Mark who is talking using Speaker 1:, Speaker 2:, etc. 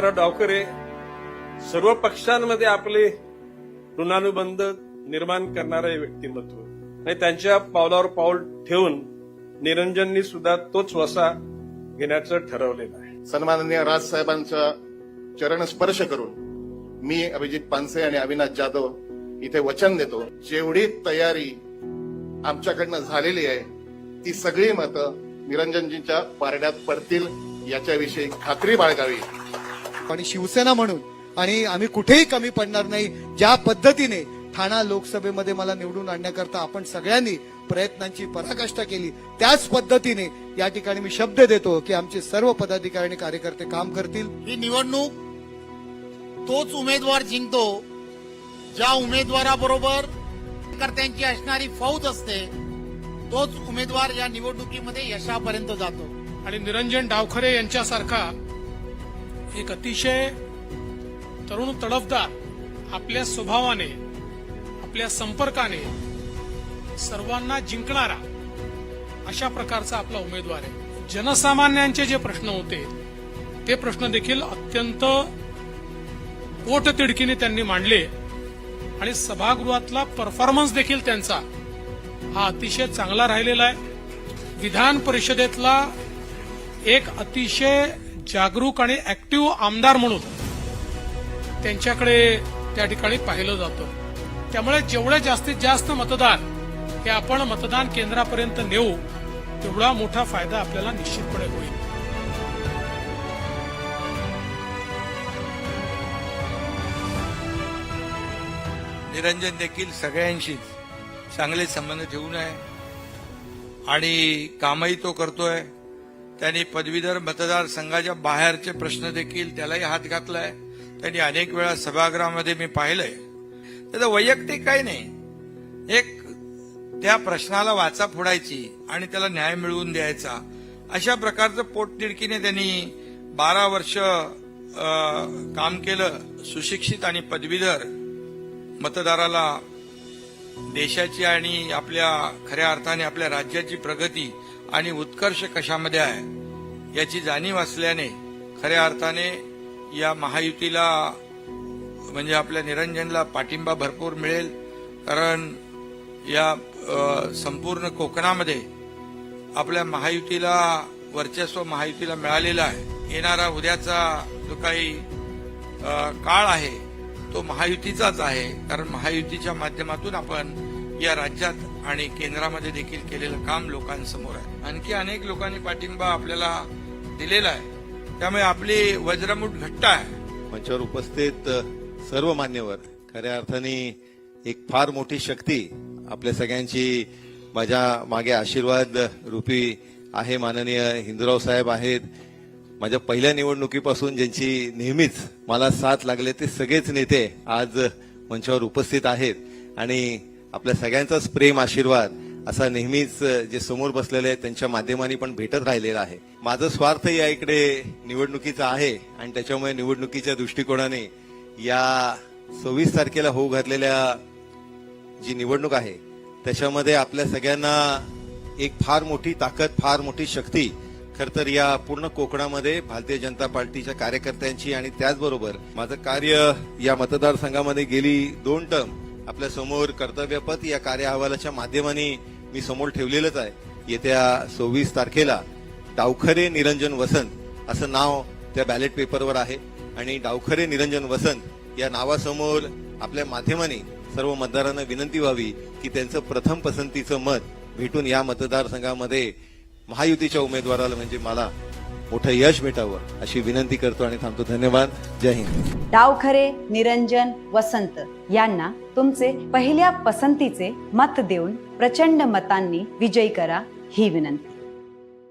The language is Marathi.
Speaker 1: वसंतराव डावकरे सर्व पक्षांमध्ये आपले ऋणानुबंध निर्माण करणारे व्यक्तिमत्व. आणि त्यांच्या पावलावर पाऊल ठेवून निरंजननी सुद्धा तोच वसा घेण्याचं ठरवलेलं आहे.
Speaker 2: सन्माननीय राजसाहेबांचा चरण स्पर्श करून मी अभिजित पानसे आणि अविनाश जाधव इथे वचन देतो. जेवढी तयारी आमच्याकडनं झालेली आहे ती सगळी मतं निरंजनजींच्या पारड्यात पडतील याच्याविषयी खात्री बाळगावी.
Speaker 3: आणि शिवसेना म्हणून. आणि आम्ही कुठेही कमी पडणार नाही. ज्या पद्धतीने ठाणा लोकसभेमध्ये मला निवडून आणण्याकरता आपण सगळ्यांनी प्रयत्नांची पराकाष्ठा केली त्याच पद्धतीने या ठिकाणी मी शब्द देतो की आमचे सर्व पदाधिकारी आणि कार्यकर्ते काम करतील.
Speaker 4: ही निवडणूक तोच उमेदवार जिंकतो ज्या उमेदवाराबरोबर कर्त्यांची असणारी फौज असते तोच उमेदवार या निवडणुकीमध्ये यशापर्यंत जातो.
Speaker 5: आणि निरंजन डावखरे यांच्यासारखा एक अतिशय तरुण तडफदार आपल्या स्वभावाने आपल्या संपर्काने सर्वांना जिंकणारा अशा प्रकारचा आपला उमेदवार आहे. जनसामान्यांचे जे प्रश्न होते ते प्रश्न देखील अत्यंत पोटतिडकीने त्यांनी मांडले आणि सभागृहातला परफॉर्मन्स देखील त्यांचा हा अतिशय चांगला राहिलेला आहे. विधान परिषदेतला एक अतिशय जागरूक आणि ऍक्टिव्ह आमदार म्हणून त्यांच्याकडे त्या ठिकाणी पाहिलं जातं. त्यामुळे जेवढे जास्तीत जास्त मतदार हे आपण मतदान केंद्रापर्यंत नेऊ तेवढा मोठा फायदा आपल्याला निश्चितपणे होईल.
Speaker 6: निरंजन देखील सगळ्यांशी चांगले संबंध ठेवून आहे. आणि कामही तो करतोय. त्यांनी पदवीधर मतदारसंघाच्या बाहेरचे प्रश्न देखील त्यालाही हात घातलाय. त्यांनी अनेक वेळा सभागृहामध्ये मी पाहिलंय. त्याचं वैयक्तिक काही नाही. एक त्या प्रश्नाला वाचा फोडायची आणि त्याला न्याय मिळवून द्यायचा. अशा प्रकारचं पोटतिडकीने त्यांनी बारा वर्ष काम केलं. सुशिक्षित आणि पदवीधर मतदाराला देशाची आणि आपल्या खऱ्या अर्थाने आपल्या राज्याची प्रगती आणि उत्कर्ष कशामध्ये आहे याची जाणीव असल्याने खऱ्या अर्थाने या महायुतीला म्हणजे आपल्या निरंजनला पाठिंबा भरपूर मिळेल कारण या संपूर्ण कोकणामध्ये आपल्या महायुतीला वर्चस्व महायुतीला मिळालेलं आहे. येणारा उद्याचा जो काही काळ आहे तो महायुतीचाच आहे कारण महायुतीच्या माध्यमातून आपण या राज्यात आणि केंद्रामध्ये देखील केलेलं काम लोकांसमोर आहे. आणखी अनेक लोकांनी पाठिंबा आपल्याला दिलेला आहे. त्यामुळे आपली वज्रमुठ घट्ट आहे.
Speaker 7: मंचावर उपस्थित सर्व मान्यवर खऱ्या अर्थाने एक फार मोठी शक्ती आपल्या सगळ्यांची माझ्या मागे आशीर्वाद रूपी आहे माननीय हिंदूराव साहेब आहेत. माझ्या पहिल्या निवडणुकीपासून ज्यांची नेहमीच मला साथ लागले ते सगळेच नेते आज मंचावर उपस्थित आहेत. आणि आपल्या सगळ्यांचाच प्रेम आशीर्वाद असा नेहमीच जे समोर बसलेले आहेत त्यांच्या माध्यमाने पण भेटत राहिलेला आहे. माझं स्वार्थ या इकडे निवडणुकीचा आहे आणि त्याच्यामुळे निवडणुकीच्या दृष्टिकोनाने या सव्वीस तारखेला होऊ घातलेल्या जी निवडणूक आहे त्याच्यामध्ये आपल्या सगळ्यांना एक फार मोठी ताकद फार मोठी शक्ती खर तर या पूर्ण कोकणामध्ये भारतीय जनता पार्टीच्या कार्यकर्त्यांची आणि त्याचबरोबर माझं कार्य या मतदारसंघामध्ये गेली दोन टर्म. आपल्यासमोर कर्तव्यपथ या कार्य अहवालाच्या माध्यमाने मी समोर ठेवलेलंच आहे. येत्या सव्वीस तारखेला डावखरे निरंजन वसंत असं नाव त्या बॅलेट पेपरवर आहे. आणि डावखरे निरंजन वसंत या नावासमोर आपल्या माध्यमाने सर्व मतदारांना विनंती व्हावी की त्यांचं प्रथम पसंतीचं मत भेटून या मतदारसंघामध्ये महायुतीच्या उमेदवाराला म्हणजे मला मोठं यश भेटावं अशी विनंती करतो आणि थांबतो. धन्यवाद. जय हिंद.
Speaker 8: डावखरे निरंजन वसंत यांना तुमचे पहिल्या पसंतीचे मत देऊन प्रचंड मतांनी विजयी करा ही विनंती.